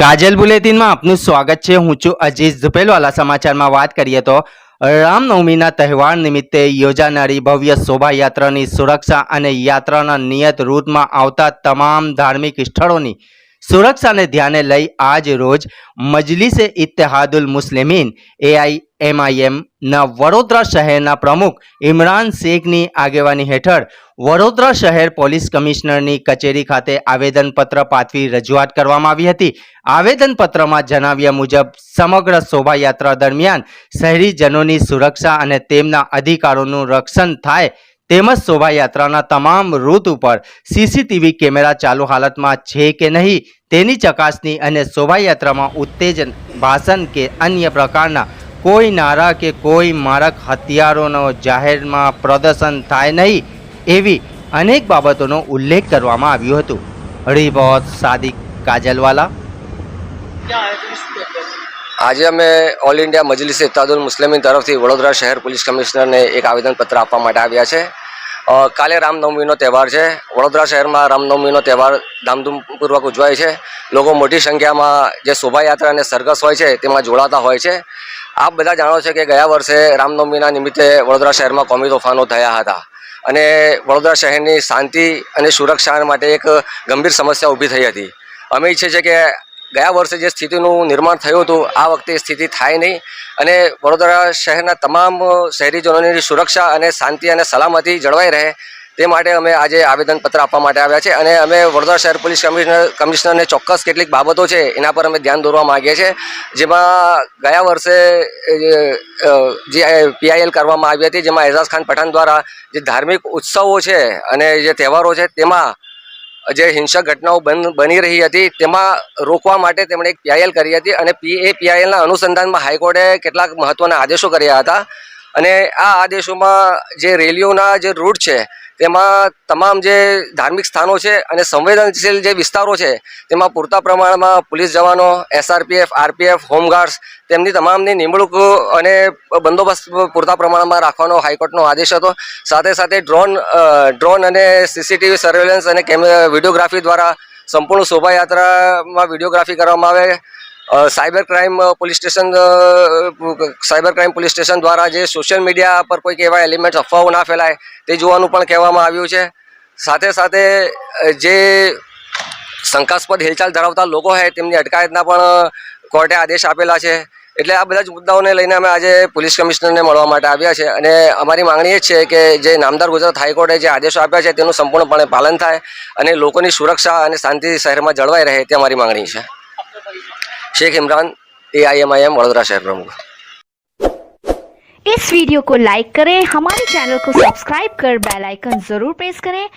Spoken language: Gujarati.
કાજલ બુલેટિનમાં આપનું સ્વાગત છે. હું છું અજીત ઝુપેલવાલા સમાચારમાં વાત કરીએ તો રામનવમીના તહેવાર નિમિત્તે યોજાનારી ભવ્ય શોભાયાત્રાની સુરક્ષા અને યાત્રાના નિયત રૂટમાં આવતા તમામ ધાર્મિક સ્થળોની સુરક્ષાને ધ્યાને લઈ આજ રોજ મજલિસે ઇત્તેહાદુલ મુસ્લિમીન એઆઈએમઆઈએમ ના વડોદરા શહેરના પ્રમુખ ઇમરાન શેખની આગેવાની હેઠળ વડોદરા શહેર પોલીસ કમિશનરની કચેરી ખાતે આવેદનપત્ર પાઠવી રજૂઆત કરવામાં આવી હતી. આવેદનપત્રમાં જણાવ્યા મુજબ, સમગ્ર શોભાયાત્રા દરમિયાન શહેરીજનોની સુરક્ષા અને તેમના અધિકારોનું રક્ષણ થાય તેમજ શોભાયાત્રાના તમામ રૂટ ઉપર સીસીટીવી કેમેરા ચાલુ હાલતમાં છે કે નહીં તેની ચકાસણી અને શોભાયાત્રામાં ઉત્તેજન, ભાષણ કે અન્ય પ્રકારના કોઈ નારા કે કોઈ મારક હથિયારોનો જાહેરમાં પ્રદર્શન થાય નહીં એવી અનેક બાબતોનો ઉલ્લેખ કરવામાં આવ્યો હતો. રિપોર્ટ સાદિક કાજલવાલા. આજે અમે ઓલ ઇન્ડિયા મજલિસ ઇત્તાદુલ મુસ્લિમીન તરફથી વડોદરા શહેર પોલીસ કમિશનરને એક આવેદનપત્ર આપવા માટે આવ્યા છે. કાલે રામનવમીનો તહેવાર છે. વડોદરા શહેરમાં રામનવમીનો તહેવાર ધામધૂમપૂર્વક ઉજવાય છે. લોકો મોટી સંખ્યામાં જે શોભાયાત્રા અને સરઘસ હોય છે, તેમાં જોડાતા હોય છે. આપ બધા જાણો છો કે ગયા વર્ષે રામનવમીના નિમિત્તે વડોદરા શહેરમાં કોમી તોફાનો થયા હતા. અને વડોદરા શહેરની શાંતિ અને સુરક્ષા માટે એક ગંભીર સમસ્યા ઊભી થઈ હતી. અમે ઈચ્છીએ છીએ કે ગયા વર્ષે જે સ્થિતિનું નિર્માણ થયું હતું આ વખતે સ્થિતિ થાય નહીં. અને વડોદરા શહેરના તમામ શહેરીજનોની સુરક્ષા અને શાંતિ અને સલામતી જળવાઈ રહે તે માટે અમે આજે આવેદનપત્ર આપવા માટે આવ્યા છે. અને અમે વડોદરા શહેર પોલીસ કમિશનર કમિશનરને ચોક્કસ કેટલીક બાબતો છે એના પર અમે ધ્યાન દોરવા માગીએ છીએ. જેમાં ગયા વર્ષે જે, પીઆઈએલ કરવામાં આવી હતી જેમાં એઝાઝ ખાન પઠાણ દ્વારા જે ધાર્મિક ઉત્સવો છે અને જે તહેવારો છે તેમાં જે હિંસક ઘટનાઓ બન રહી હતી, તેમાં રોકવા માટે તેમણે એક પીઆઈએલ કરી હતી અને એ પીઆઈએલના અનુસંધાનમાં હાઈકોર્ટે કેટલાક મહત્વના આદેશો કર્યા હતા. અને આ આદેશોમાં જે રેલીઓના જે રૂટ છે તેમાં તમામ જે ધાર્મિક સ્થાનો છે અને સંવેદનશીલ જે વિસ્તારો છે, તેમાં પૂરતા પ્રમાણમાં પોલીસ જવાનો એસઆરપીએફ આરપીએફ હોમગાર્ડ્સ તેમની તમામની નિમણૂક અને બંદોબસ્ત પૂરતા પ્રમાણમાં રાખવાનો હાઈકોર્ટનો આદેશ હતો. સાથે સાથે ડ્રોન ડ્રોન અને સીસીટીવી સર્વેલન્સ અને કેમેરા વિડીયોગ્રાફી દ્વારા સંપૂર્ણ શોભાયાત્રામાં વિડીયોગ્રાફી કરવામાં આવે. Cyber crime police station cyber crime police station દ્વારા જે સોશિયલ મીડિયા પર કોઈક એવા એલિમેન્ટ અફવાઓ ના ફેલાય તે જોવાનું પણ કહેવામાં આવ્યું છે. સાથે સાથે જે શંકાસ્પદ હિલચાલ ધરાવતા લોકો છે, તેમની અટકાયતના પણ કોર્ટે આદેશ આપેલા છે. એટલે આ બધા જ મુદ્દાઓને લઈને અમે આજે પોલીસ કમિશનરને મળવા માટે આવ્યા છે. અને અમારી માંગણી એ છે કે જે નામદાર ગુજરાત હાઈકોર્ટે જે આદેશો આપ્યા છે, તેનું સંપૂર્ણપણે પાલન થાય અને લોકોની સુરક્ષા અને શાંતિ શહેરમાં જળવાઈ રહે, તે અમારી માંગણી છે. Sheikh Imran A I M I M Vadodara शहर प्रमुख इस वीडियो को लाइक करें हमारे चैनल को सब्सक्राइब कर बेल आइकन जरूर प्रेस करें